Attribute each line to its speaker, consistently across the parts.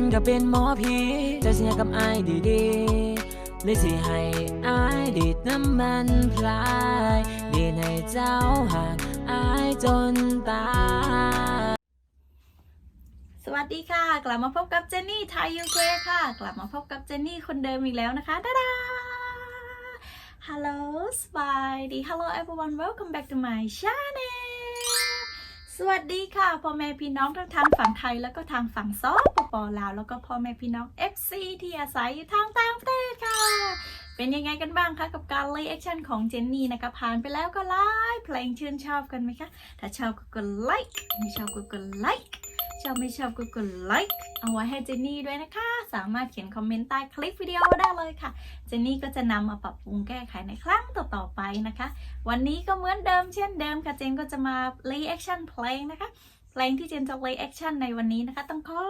Speaker 1: นก็เป็นหมอผีเจะเสียกับอายดีๆเลยสิให้อายดีดน้ำมันพลายดีให้เจ้าหากอายจนตาย
Speaker 2: สวัสดีค่ะ กลับมาพบกับเจนนี่ไทยยูเคค่ะ กลับมาพบกับเจนนี่คนเดิมอีกแล้วนะคะดาดา Hello สบายดี Hello everyone welcome back to my channel สวัสดีค่ะพ่อแม่พี่น้องทั้งทางฝั่งไทยแล้วก็ทางฝั่งซอปปลาว แล้วก็พ่อแม่พี่น้อง FC ที่อาศัยอยู่ทางต่างประเทศค่ะ เป็นยังไงกันบ้างคะกับการรีแอคชั่นของเจนนี่นะคะผ่านไปแล้วก็ไลค์เพลงชื่นชอบกันไหมคะ ถ้าชอบก็กดไลค์ไม่ชอบก็กดไลค์ ชอบไม่ชอบก็กดไลค์เอาไว้ให้เจนนี่ด้วยนะคะ สามารถเขียนคอมเมนต์ใต้คลิปวิดีโอได้เลยค่ะ เจนนี่ก็จะนำมาปรับปรุงแก้ไขในครั้งต่อๆไปนะคะ วันนี้ก็เหมือนเดิมเช่นเดิมค่ะ เจนก็จะมา reaction เพลงนะคะ เพลงที่เจนจะ reaction ในวันนี้นะคะ ต้องขอ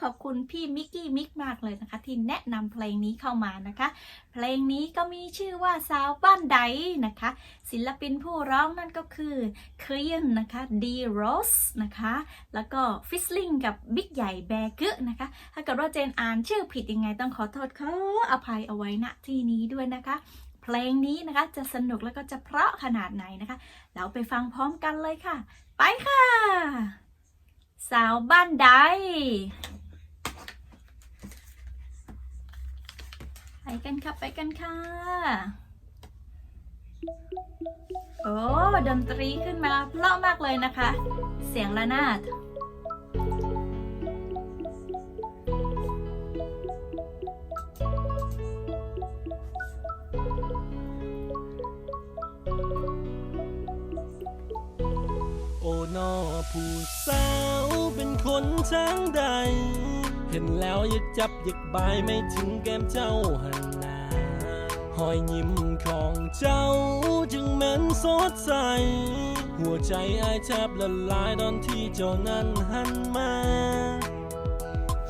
Speaker 2: ขอบคุณพี่มิกกี้มิกมากเลยนะคะ ที่แนะนำเพลงนี้เข้ามานะคะ เพลงนี้ก็มีชื่อว่าสาวบ้านใดนะคะ ศิลปินผู้ร้องนั่นก็คือเคลียนนะคะดีโรสนะคะ แล้วก็ฟิสลิงกับบิ๊กใหญ่แบกเกอนะคะ ถ้าเกิดว่าเจนอ่านชื่อผิดยังไงต้องขอโทษขออภัยเอาไว้ณที่นี้ด้วยนะคะเพลงนี้นะคะจะสนุกแล้วก็จะเพราะขนาดไหนนะคะ เราไปฟังพร้อมกันเลยค่ะ ไปค่ะ สาวบ้านใดไปกันค่ะไปกันค่ะ โอ้ดนตรีขึ้นมาเพราะมากเลยนะคะ เสียงระนาด
Speaker 3: โอ้นอผู้สาว เป็นคนทางใด เห็นแล้วอยากจับอยากบายไม่ถึงแก้มเจ้าหันนาหอยยิ้มของเจ้าจึงเหม็นสดใส หัวใจอายแทบละลายตอนที่เจ้านั้นหันมา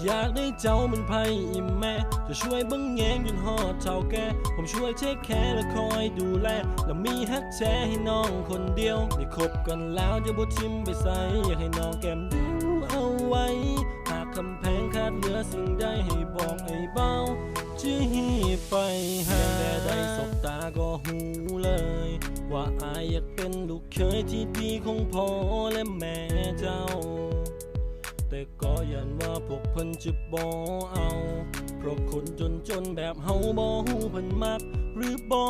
Speaker 3: อยากได้เจ้ามันไพ่อิ่มแม่ จะช่วยบังแยงจนหอดเท่าแก ผมช่วยเทคแคร์และคอยดูแล แล้วมีฮักแชร์ให้น้องคนเดียว ได้คบกันแล้วจะบ่ทิมไปใส่อยากให้น้องแก้มดูเอา ไว้ หากคำแพงขาดเหลือสิ่งใดให้บอกไอ้เบาจะหีบไปหาแต่ได้สบตาก็หูเลย ว่าอายอยากเป็นลูกเคยที่ดีของพ่อและแม่เจ้า แต่ก็ยันว่าพวกเพิ่นจะบ่เอา เพราะคนจนจนแบบเฮาบ่ฮู้เพิ่นมักหรือบ่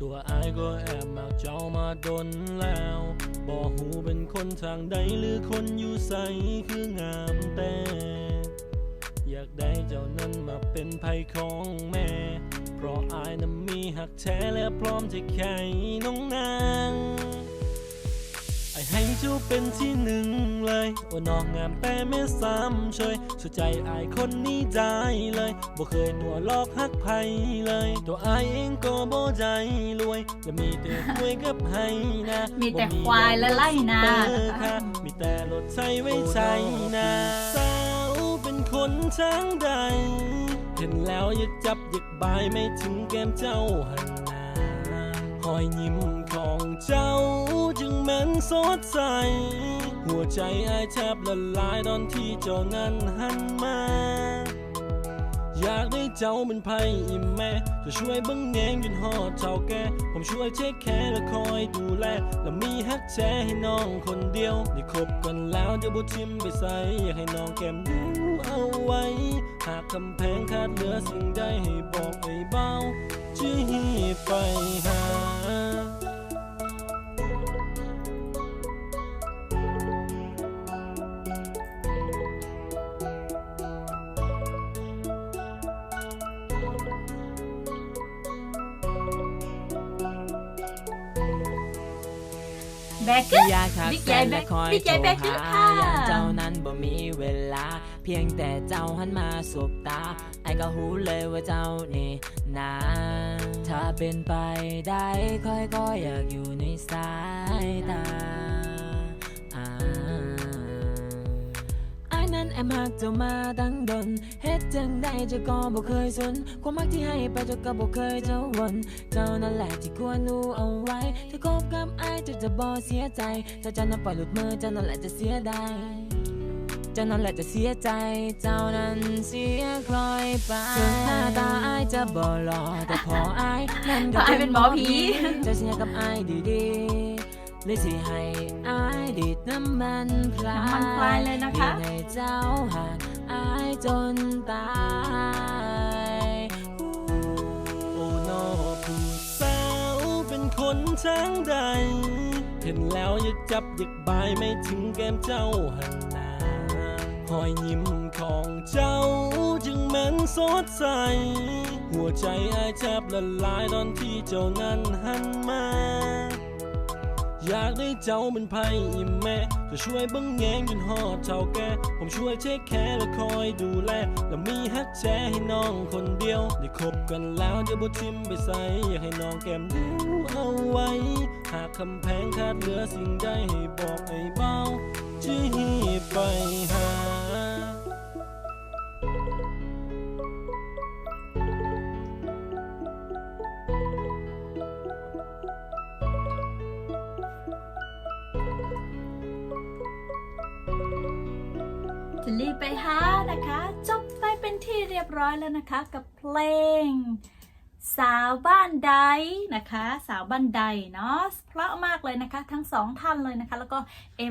Speaker 3: ตัวอายก็แอบมาเจ้ามาดนแล้วบ่หูเป็นคนทางใดหรือคนอยู่ใสคืองามแต่อยากได้เจ้านั้นมาเป็นภัยของแม่ เพราะอายนั้นมีหักแท้และพร้อมจะแข่น้องนาง ไอ้ให้เจ้าเป็นที่หนึ่งเลยโอ้น้องงามแต่ไม่ซ้ำเชยสุดใจอายคนนี้ได้เลยบ่เคยตัวลอกหักไผเลย ตัวอายเองก็บ่ใจรวยและมีแต่รวยกับให้นะ
Speaker 2: มีแต่ควายและไล่นา
Speaker 3: เออค่ะมีแต่รถใช้ไว้ใช้นาสาวเป็นคนทางใด เห็นแล้วอยากจับอยากบายไม่ถึงแก้มเจ้าหันหน้าหอยยิ้มของเจ้าจึงเหม็น สดใส หัวใจอายแทบละลายตอนที่เจ้านั้นหันมา อยากได้เจ้าเป็นไพ่อิ่มแม่จะช่วยเบังแงงจนหอดเท่าแก ผมช่วยเทคแคร์และคอยดูแล และมีฮักแชร์ให้น้องคนเดียว ได้คบกันแล้วจะบ่ทิมไปใส่อยากให้น้องแก้มดูเอาไว้ หากคำแพงขาดเหลือสิ่งใดให้บอกไอ้เบาจะหีไปหา
Speaker 2: แบกเกอร์
Speaker 1: อยากทัก
Speaker 2: บิ๊ก
Speaker 1: แฟ
Speaker 2: ใหญ่
Speaker 1: น
Speaker 2: แบ
Speaker 1: และ
Speaker 2: ก
Speaker 1: คอย
Speaker 2: บิ๊กให
Speaker 1: โท
Speaker 2: ญ่
Speaker 1: ร
Speaker 2: แบกเกอร์
Speaker 1: หา
Speaker 2: ค่ะ
Speaker 1: อย่างเจ้านั้นบ่มีเวลา เพียงแต่เจ้าหันมาสบตา ไอ้ก็หูเลยว่าเจ้านี่นาถ้าเป็นไปได้ค่อยก็อยากอยู่ในสายตาอ่าไอ้นั้นแอบหักเจ้ามาตั้งดนเฮ็ดจังได้เจ้าก็บ่เคยสนความรักที่ให้ไปเจ้าก็บ่เคยจะวน เจ้านั่นแหละที่ควรรู้เอาไว้ถ้าคบกั บไอ้เจ้าจะบ่เสียใจ ถ้าเจ้านั้นปล่อยหลุดมือเจ้านั่นแหละจะเสียดายเจ้านั้นแหละจะเสียใจ เจ้านั้นเสียคลอยไปถึงหน้าตาอายจะบ่หล่อแต่พออายนั่นก็
Speaker 2: พออายเป็นหมอผี
Speaker 1: จะเสียกับอายดีๆเลยสิให้อายดีดน้ำมันพลาย
Speaker 2: น้ำมันพลายเลยนะคะ
Speaker 1: อยากให้เจ้าหากอายจนตาย
Speaker 3: นช้างใด เห็นแล้วอยาจับอยากบายไม่ถึงแก้มเจ้าหันนาหอยยิ้มของเจ้าจึงเหม็นสดใส หัวใจอายแทบละลายตอนที่เจ้านั้นหันมา อยากได้เจ้าเป็นไพ่อิมแม่จะช่วยบังแยงจนหอดเท่าแก ผมช่วยเทคแคร์และคอยดูแล และมีฮักแชให้น้องคนเดียว ได้คบกันแล้วเดี๋ยวบทิมไปใส่อยากให้น้องแก้มเดียว ไว้ หากคำแพงขาดเหลือสิ่งใดให้บอกไอ้เบาจีไปหา
Speaker 2: จะรีบไปหานะคะ จบไปเป็นที่เรียบร้อยแล้วนะคะกับเพลง สาวบ้านใดนะคะ สาวบ้านใดเนาะเพราะมากเลยนะคะ ทั้งสองท่านเลยนะคะ แล้วก็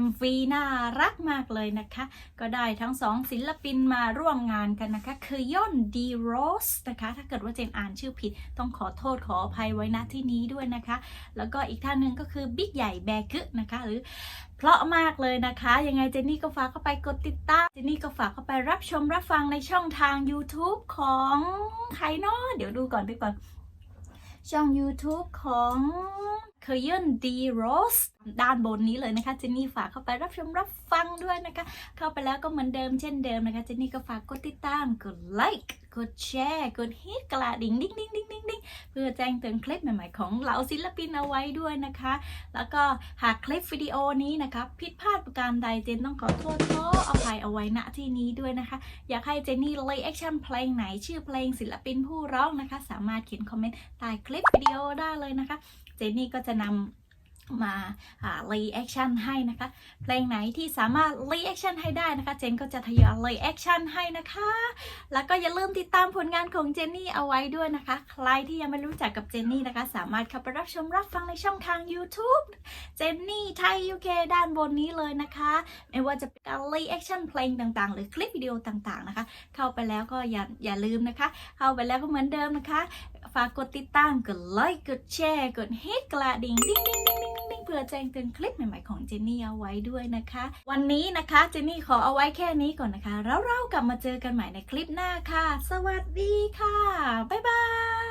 Speaker 2: MV น่ารักมากเลยนะคะ ก็ได้ทั้งสองศิลปินมาร่วมงานกันนะคะ คือย่อนดีโรสนะคะ ถ้าเกิดว่าเจนอ่านชื่อผิดต้องขอโทษขออภัยไว้ณที่นี้ด้วยนะคะ แล้วก็อีกท่านหนึ่งก็คือบิ๊กใหญ่แบกึนะคะ หรือเพราะมากเลยนะคะ ยังไงเจนนี่ก็ฝากเข้าไปกดติดตาม เจนนี่ก็ฝากเข้าไปรับชมรับฟังในช่องทาง YouTube ของใครเนาะเดี๋ยวดูก่อนดูก่อน ช่อง YouTube ของเคยนดีโรสด้านบนนี้เลยนะคะ เจนนี่ฝากเข้าไปรับชมรับฟังด้วยนะคะ เข้าไปแล้วก็เหมือนเดิมเช่นเดิมนะคะ เจนนี่ก็ฝากกดติดตาม กดไลค์ กดแชร์กดฮิตกระดิ่งดิ้งดิ้งดิ้งดิ้งดิ้งเพื่อแจ้งเตือนคลิปใหม่ๆของเหล่าศิลปินเอาไว้ด้วยนะคะ แล้วก็หากคลิปวิดีโอนี้นะคะผิดพลาดประการใดเจนต้องขอโทษขออภัยเอาไว้ณที่นี้ด้วยนะคะ อยากให้เจนนี่เลยแอคชั่นเพลงไหนชื่อเพลงศิลปินผู้ร้องนะคะ สามารถเขียนคอมเมนต์ใต้คลิปวิดีโอได้เลยนะคะ เจนนี่ก็จะนำ มารีแอคชั่นให้นะคะ เพลงไหนที่สามารถรีแอคชั่นให้ได้นะคะ เจนก็จะทยอยรีแอคชั่นให้นะคะ แล้วก็อย่าลืมติดตามผลงานของเจนนี่เอาไว้ด้วยนะคะ ใครที่ยังไม่รู้จักกับเจนนี่นะคะ สามารถเข้าไปรับชมรับฟังในช่องทาง YouTube เจนนี่ไทย UK ด้านบนนี้เลยนะคะ ไม่ว่าจะเป็นการรีแอคชั่นเพลงต่างๆ หรือคลิปวิดีโอต่างๆนะคะ เข้าไปแล้วก็อย่าอย่าลืมนะคะ เข้าไปแล้วก็เหมือนเดิมนะคะ ฝากกดติดตาม กดไลค์ กดแชร์ กดฮิตกระดิ่ง ดิ้งดิ้งื่อแจ้งเตือนคลิปใหม่ๆของเจนนี่เอาไว้ด้วยนะคะ วันนี้นะคะเจนนี่ขอเอาไว้แค่นี้ก่อนนะคะ แล้วเรากลับมาเจอกันใหม่ในคลิปหน้าค่ะ สวัสดีค่ะ บ๊ายบาย